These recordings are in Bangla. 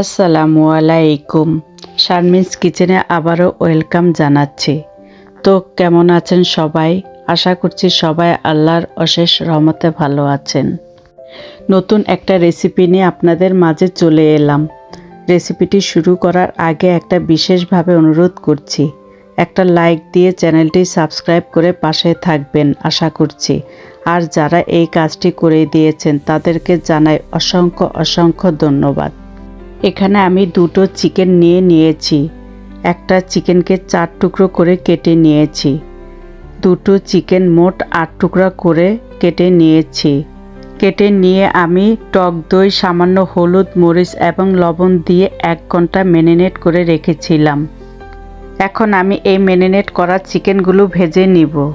আসসালামু আলাইকুম। শারমিনস কিচেনে আবারও ওয়েলকাম জানাচ্ছি। তো কেমন আছেন সবাই? আশা করছি সবাই আল্লাহর অশেষ রহমতে ভালো আছেন। নতুন একটা রেসিপি নিয়ে আপনাদের মাঝে চলে এলাম। রেসিপিটি শুরু করার আগে একটা বিশেষভাবে অনুরোধ করছি। একটা লাইক দিয়ে চ্যানেলটি সাবস্ক্রাইব করে পাশে থাকবেন, আশা করছি। আর যারা এই কাজটি করে দিয়েছেন, তাদেরকে জানাই অসংখ্য অসংখ্য ধন্যবাদ। এখানে আমি দুটো চিকেন নিয়ে নিয়েছি। একটা চিকেনকে চার টুকরো করে কেটে নিয়েছি। দুটো চিকেন মোট আট টুকরা করে কেটে নিয়েছি। কেটে নিয়ে আমি টক দই, সামান্য হলুদ মরিচ এবং লবণ দিয়ে এক ঘণ্টা ম্যারিনেট করে রেখেছিলাম। এখন আমি এই ম্যারিনেট করা চিকেনগুলো ভেজে নিব।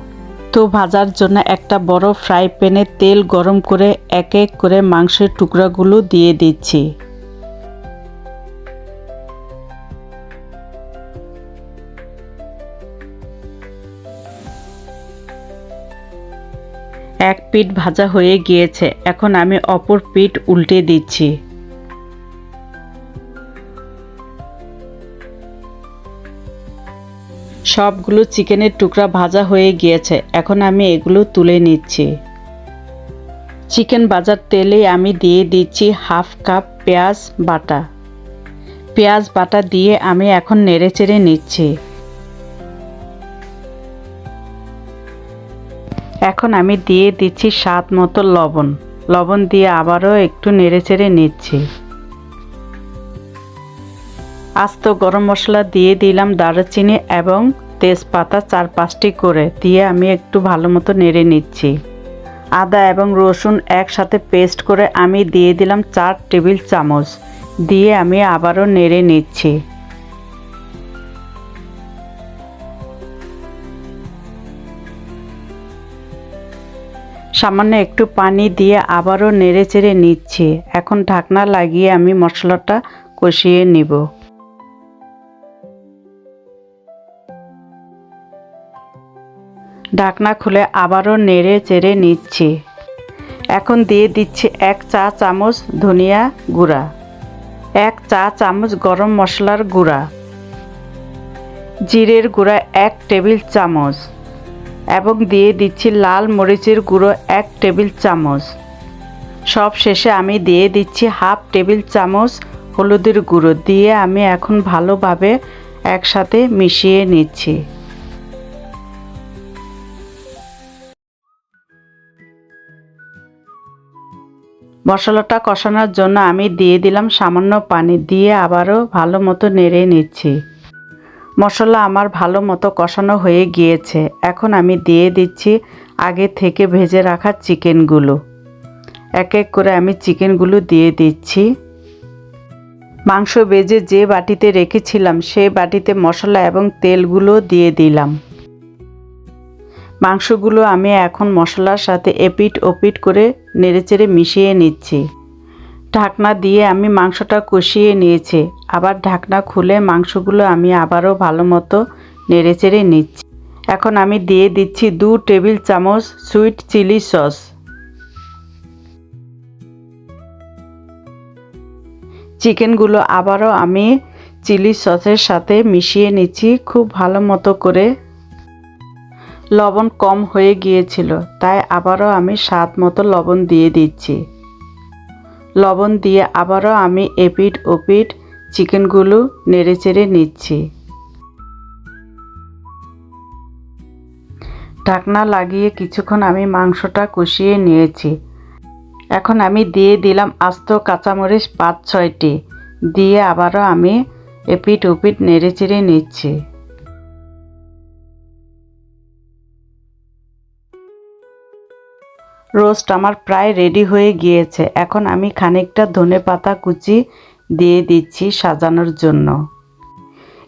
তো ভাজার জন্য একটা বড় ফ্রাই প্যানে তেল গরম করে এক এক করে মাংসের টুকরাগুলো দিয়ে দিচ্ছি। এক পিঠ ভাজা হয়ে গিয়েছে। এখন আমি অপর পিঠ উল্টে দিচ্ছি। সবগুলো চিকেনের টুকরা ভাজা হয়ে গিয়েছে। এখন আমি এগুলো তুলে নিচ্ছি। চিকেন বাজার তেলে আমি দিয়ে দিচ্ছি হাফ কাপ পেঁয়াজ বাটা। পেঁয়াজ বাটা দিয়ে আমি এখন নেড়েচেড়ে নিচ্ছি। এখন আমি দিয়ে দিচ্ছি স্বাদ মতো লবণ। লবণ দিয়ে আবারও একটু নেড়েচেড়ে নিচ্ছি। আস্ত গরম মশলা দিয়ে দিলাম দারুচিনি এবং তেজপাতা চার পাঁচটি করে দিয়ে আমি একটু ভালো মতো নেড়ে নিচ্ছি। আদা এবং রসুন একসাথে পেস্ট করে আমি দিয়ে দিলাম চার টেবিল চামচ। দিয়ে আমি আবারও নেড়ে নিচ্ছি। সামান্য একটু পানি দিয়ে আবারও নেড়ে চেড়ে নিচ্ছি। এখন ঢাকনা লাগিয়ে আমি মশলাটা কষিয়ে নিব। ঢাকনা খুলে আবারও নেড়ে চেড়ে নিচ্ছি। এখন দিয়ে দিচ্ছি এক চা চামচ ধনিয়া গুঁড়া, এক চা চামচ গরম মশলার গুঁড়া, জিরের গুঁড়া এক টেবিল চামচ এবং দিয়ে দিচ্ছি লাল মরিচের গুঁড়ো এক টেবিল চামচ। সব শেষে আমি দিয়ে দিচ্ছি হাফ টেবিল চামচ হলুদের গুঁড়ো দিয়ে আমি এখন ভালোভাবে একসাথে মিশিয়ে নিচ্ছি। মশলাটা কষানোর জন্য আমি দিয়ে দিলাম সামান্য পানি দিয়ে আবারও ভালো মতো নেড়ে নিচ্ছি। মশলা আমার ভালো মতো কষানো হয়ে গিয়েছে। এখন আমি দিয়ে দিচ্ছি আগে থেকে ভেজে রাখা চিকেনগুলো। এক এক করে আমি চিকেনগুলো দিয়ে দিচ্ছি। মাংস বেজে যে বাটিতে রেখেছিলাম সেই বাটিতে মশলা এবং তেলগুলো দিয়ে দিলাম। মাংসগুলো আমি এখন মশলার সাথে এপিট ওপিট করে নেড়েচেড়ে মিশিয়ে নিচ্ছি। ঢাকনা দিয়ে আমি মাংসটা কষিয়ে নিয়েছি। আবার ঢাকনা খুলে মাংসগুলো আমি আবারও ভালো মতো নেড়েচেড়ে নিচ্ছি। এখন আমি দিয়ে দিচ্ছি দু টেবিল চামচ সুইট চিলি সস। চিকেনগুলো আবারও আমি চিলি সসের সাথে মিশিয়ে নিচ্ছি খুব ভালো মতো করে। লবণ কম হয়ে গিয়েছিল, তাই আবারও আমি স্বাদ মতো লবণ দিয়ে দিচ্ছি। লবণ দিয়ে আবারও আমি এপিট ওপিট চিকেনগুলো নেড়ে চেড়ে নিচ্ছি। ঢাকনা লাগিয়ে কিছুক্ষণ আমি মাংসটা কষিয়ে নিয়েছি। এখন আমি দিয়ে দিলাম আস্ত কাঁচামরিচ পাঁচ ছয়টি। দিয়ে আবারও আমি এপিট ওপিট নেড়েচেড়ে নিচ্ছি। রোস্ট আমার প্রায় রেডি হয়ে গিয়েছে। এখন আমি খানিকটা ধনে পাতা কুচি দিয়ে দিচ্ছি সাজানোর জন্য।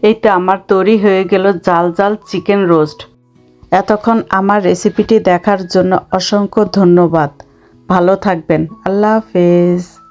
এই তো আমার তৈরি হয়ে গেল জাল জাল চিকেন রোস্ট। এতক্ষণ আমার রেসিপিটি দেখার জন্য অসংখ্য ধন্যবাদ। ভালো থাকবেন। আল্লাহ হাফেজ।